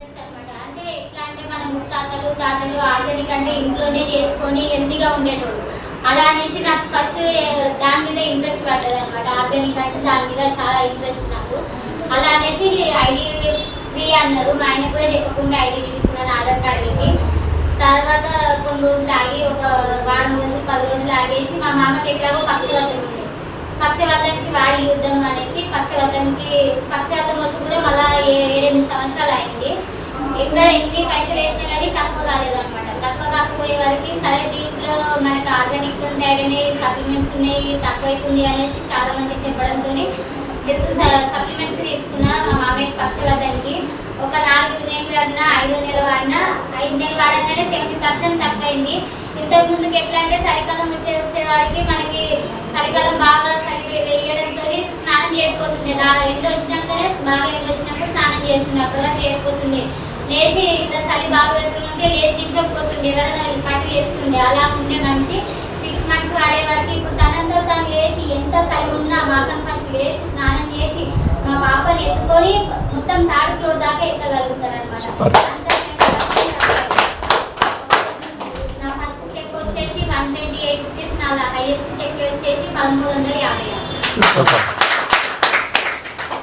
Just అన్నమాట. అంటే ఎట్లా అంటే మన ముత్తాతలు తాతలు ఆర్గానిక్ అంటే ఇంట్లోనే చేసుకొని హెల్తీగా ఉండేటోళ్ళు. అలా అనేసి నాకు ఫస్ట్ దాని మీద ఇంట్రెస్ట్ పడ్డది అనమాట ఆర్గానిక్ అంటే దాని మీద చాలా ఇంట్రెస్ట్ నాకు. అలా అనేసి ఐడి ఫ్రీ అన్నారు. మా ఆయన కూడా చెప్పకుండా ఐడి తీసుకున్నాను ఆధార్ కార్డుకి తర్వాత కొన్ని రోజులు ఆగి ఒక వారం రోజులు పది రోజులు ఆగేసి మా మామకి ఎట్లాగో పక్షవాతం ఉంది. పక్షవాతానికి వాడి యుద్ధం అనేసి పక్షవాతానికి పక్షవాతం వచ్చి కూడా మళ్ళీ ఏ- ఏడెనిమిది సంవత్సరాలు అయింది. ఎక్కడ ఎన్ని పైసలు వేసినా కానీ తక్కువ కాలేదన్నమాట. తక్కువ కాకపోయే వారికి సరే దీంట్లో మనకి ఆర్గానిక్ ఉంటాయని సప్లిమెంట్స్ ఉన్నాయి తక్కువ అవుతుంది అనేసి చాలా మంది చెప్పడంతో హెల్త్ సప్లిమెంట్స్ తీసుకున్నా మా మామయ్య పక్షవాతానికి ఒక నాలుగు నెలలు వాడినా ఐదో నెలలు వాడినా ఐదు నెలలు వాడగానే సెవెంటీ పర్సెంట్ తక్కువైంది. ఇంతకు ముందుకు ఎట్లా అంటే చలికాలం వచ్చే వచ్చే వారికి మనకి చలికాలం బాగా చలి వేయడంతో స్నానం చేసుకోతుంది నా ఎండ వచ్చినాకనే బాగా ఎండ వచ్చినాక స్నానం చేస్తున్నప్పుడు లేచి ఇట్లా చలి బాగా పెడుతుంటే లేచి నించకపోతుండే ఎవరైనా పట్టు చెప్తుండే. అలా ఉండే మనిషి సిక్స్ మంత్స్ వాడే వరకు ఇప్పుడు తనంతా తను లేచి ఎంత చలి ఉన్నా మాకని ఫస్ట్ లేచి స్నానం చేసి మా పాపని ఎత్తుకొని మొత్తం థర్డ్ ఫ్లోర్ దాకా ఎక్కగలుగుతారు అనమాట నా ఫస్ట్ చెక్ వచ్చేసి వన్ ట్వంటీ ఎయిట్ రూపీస్ నా హైయెస్ట్ చెక్ వచ్చేసి పదమూడు వందల యాభై.